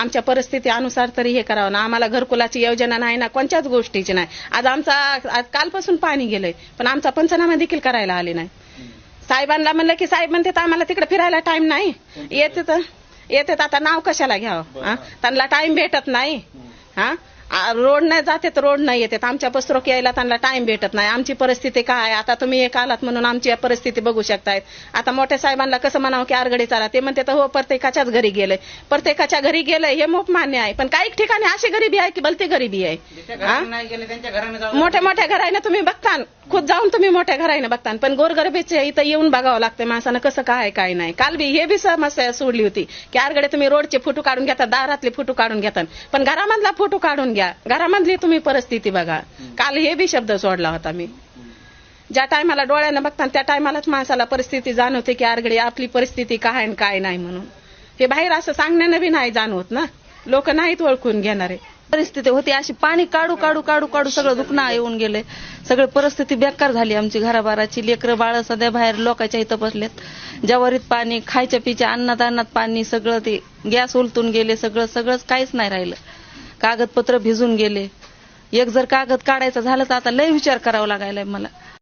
आमच्या परिस्थिती अनुसार तरी हे करावं ना. आम्हाला घरकुलाची योजना नाही ना कोणत्याच गोष्टीची नाही. आज आमचा आज कालपासून पाणी गेलंय पण आमचा पंचनामा देखील करायला आले नाही. साहेबांना म्हणलं की साहेब म्हणते तर आम्हाला तिकडे फिरायला टाइम नाही. येते तर येते तर आता नाव कशाला घ्यावं? हा? त्यांना टाइम भेटत नाही. हा? रोड नाही जाते तर रोड नाही येते. आमच्या पस्रोक यायला त्यांना टाइम भेटत नाही. आमची परिस्थिती काय आहे? आता तुम्ही एक आलात म्हणून आमची परिस्थिती बघू शकतायत. आता मोठ्या साहेबांना कसं म्हणावं की आरगडी चाला. ते म्हणते तर हो प्रत्येकाच्याच घरी गेलंय प्रत्येकाच्या घरी गेलंय हे मोप मान्य आहे. पण काही ठिकाणी अशी गरिबी आहे की भलती गरिबी आहे. मोठ्या मोठ्या घराने तुम्ही बघता खुद जाऊन तुम्ही मोठ्या घराने बघता पण गोरगरिबीचे इथं येऊन बघावं लागतं माणसानं कसं काय काय नाही. काल बी हे बी समस्या सोडली होती की आरगडे तुम्ही रोडचे फोटो काढून घेतात दारातले फोटो काढून घेतात पण घरामधला फोटो काढून घ्या. घरामधली तुम्ही परिस्थिती बघा. काल हे बी शब्द सोडला होता मी. ज्या टायमाला डोळ्यानं बघता त्या टायमालाच माणसाला परिस्थिती जाणवते की आरगडे आपली परिस्थिती काय आहे आणि काय नाही म्हणून. हे बाहेर असं सांगण्यानं बी नाही जाणवत ना. लोक नाहीत ओळखून घेणारे. परिस्थिती होती अशी पाणी काढू काढू काढू काढू सगळं दुखणं येऊन गेले. सगळी परिस्थिती बेकार झाली आमची घराबाराची. लेकरं बाळ सध्या बाहेर लोकांच्या इथं बसलेत. जवारीत पाणी खायच्या पिच्या अन्नात अन्नात पाणी सगळं ते गॅस उलटून गेले सगळं सगळंच काहीच नाही राहिलं. कागदपत्र भिजून गेले. एक जर कागद काढायचा झालं तर आता लय विचार करावा लागायलाय मला.